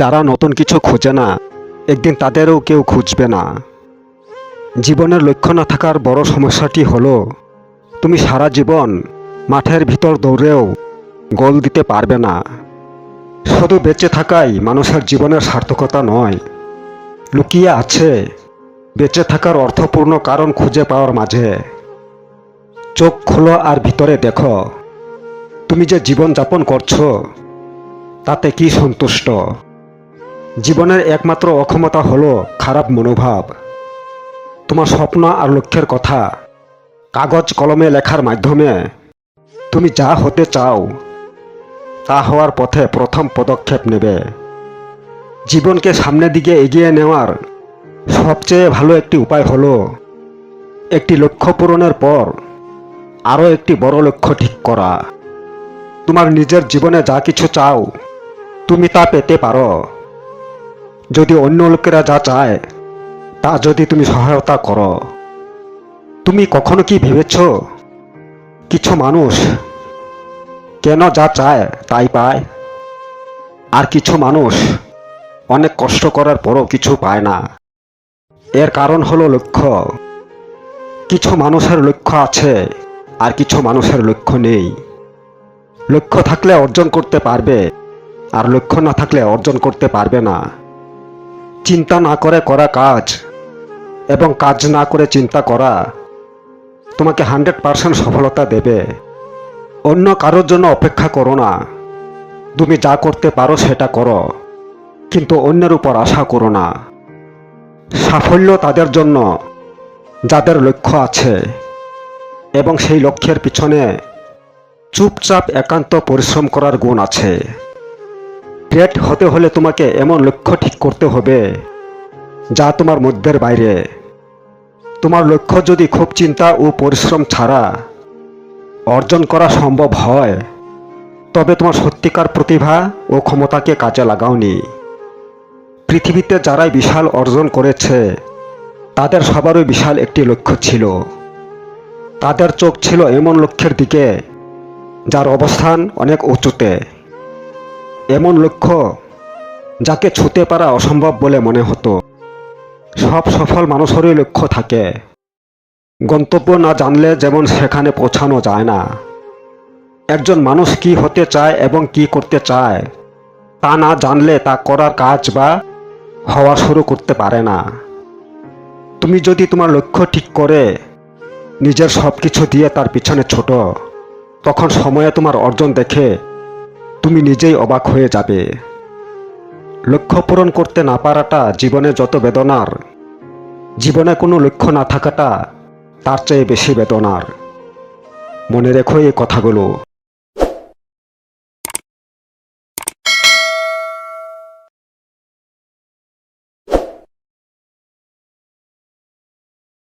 যারা নতুন কিছু খোঁজে না, একদিন তাদেরও কেউ খুঁজবে না। জীবনের লক্ষ্য না থাকার বড় সমস্যাটি হলো, তুমি সারা জীবন মাঠের ভিতর দৌড়েও গোল দিতে পারবে না। শুধু বেঁচে থাকাই মানুষের জীবনের সার্থকতা নয়, লুকিয়ে আছে বেঁচে থাকার অর্থপূর্ণ কারণ খুঁজে পাওয়ার মাঝে। চোখ খোলো আর ভিতরে দেখো, তুমি যে জীবন যাপন করছ, তাতে কি সন্তুষ্ট? জীবনের একমাত্র অক্ষমতা হলো খারাপ মনোভাব। তোমার স্বপ্ন আর লক্ষ্যের কথা কাগজ কলমে লেখার মাধ্যমে তুমি যা হতে চাও, তা হওয়ার পথে প্রথম পদক্ষেপ নেবে। জীবনকে সামনের দিকে এগিয়ে নেওয়ার সবচেয়ে ভালো একটি উপায় হলো একটি লক্ষ্য পূরণের পর আরও একটি বড় লক্ষ্য ঠিক করা। তোমার নিজের জীবনে যা কিছু চাও, তুমি তা পেতে পারো। যদি অন্য লোকেরা যা চায়, তা যদি তুমি সহায়তা করো। তুমি কখনো কি ভেবেছ? কিছু মানুষ কেন যা চায়, তাই পায়। আর কিছু মানুষ অনেক কষ্ট করার পরও কিছু পায় না। এর কারণ হলো লক্ষ্য। কিছু মানুষের লক্ষ্য আছে, আর কিছু মানুষের লক্ষ্য নেই। লক্ষ্য থাকলে অর্জন করতে পারবে, আর লক্ষ্য না থাকলে অর্জন করতে পারবে না। চিন্তা না করে করা কাজ এবং কাজ না করে চিন্তা করা তোমাকে হান্ড্রেড পারসেন্ট সফলতা দেবে। অন্য কারোর জন্য অপেক্ষা করো না। তুমি যা করতে পারো সেটা করো, কিন্তু অন্যের উপর আশা করো না। সাফল্য তাদের জন্য যাদের লক্ষ্য আছে এবং সেই লক্ষ্যের পিছনে চুপচাপ একান্ত পরিশ্রম করার গুণ আছে। গ্রেট হতে হলে তোমাকে এমন লক্ষ্য ঠিক করতে হবে যা তোমার মধ্যের বাইরে। তোমার লক্ষ্য যদি খুব চিন্তা ও পরিশ্রম ছাড়া অর্জন করা সম্ভব হয়, তবে তোমার সত্যিকার প্রতিভা ও ক্ষমতাকে কাজে লাগাওনি। পৃথিবীতে যারাই বিশাল অর্জন করেছে, তাদের সবারই বিশাল একটি লক্ষ্য ছিল। তাদের চোখ ছিল এমন লক্ষ্যের দিকে, যার অবস্থান অনেক উঁচুতে। এমন লক্ষ্য যাকে ছুতে পারা অসম্ভব বলে মনে হতো। সব সফল মানুষেরই লক্ষ্য থাকে। গন্তব্য না জানলে যেমন সেখানে পৌঁছানো যায় না। একজন মানুষ কি হতে চায় এবং কি করতে চায়, তা না জানলে তা করার কাজ বা হওয়া শুরু করতে পারে না। তুমি যদি তোমার লক্ষ্য ঠিক করে, নিজের সব কিছু দিয়ে তার পিছনে ছোট, তখন সময়ে তোমার অর্জন দেখে তুমি নিজেই অবাক হয়ে যাবে। লক্ষ্য পূরণ করতে না পারাটা জীবনে যত বেদনার, জীবনে কোনো লক্ষ্য না থাকাটা তার চেয়ে বেশি বেদনার। মনে রেখো এই কথাগুলো।